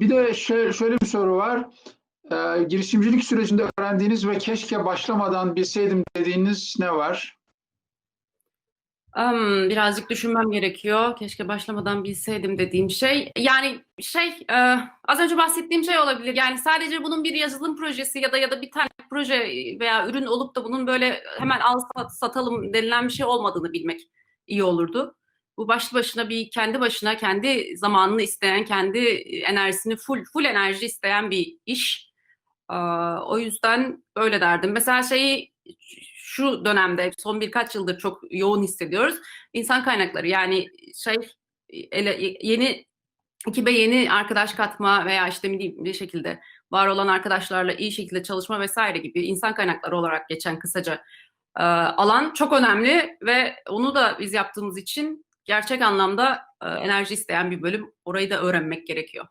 bir de şöyle, bir soru var. Ee, girişimcilik sürecinde öğrendiğiniz ve keşke başlamadan bilseydim dediğiniz ne var? Am, birazcık düşünmem gerekiyor. Keşke başlamadan bilseydim dediğim şey. Yani şey e, az önce bahsettiğim şey olabilir. Yani sadece bunun bir yazılım projesi ya da ya da bir tane proje veya ürün olup da bunun böyle hemen al sat, satalım denilen bir şey olmadığını bilmek iyi olurdu. Bu başlı başına bir kendi başına kendi zamanını isteyen, kendi enerjisini full full enerji isteyen bir iş. Aa, o yüzden öyle derdim. Mesela şeyi şu dönemde son birkaç yıldır çok yoğun hissediyoruz. İnsan kaynakları yani şey ele, yeni ekibe yeni arkadaş katma veya işte bir, şekilde var olan arkadaşlarla iyi şekilde çalışma vesaire gibi insan kaynakları olarak geçen kısaca e, alan çok önemli ve onu da biz yaptığımız için gerçek anlamda enerji isteyen bir bölüm. Orayı da öğrenmek gerekiyor.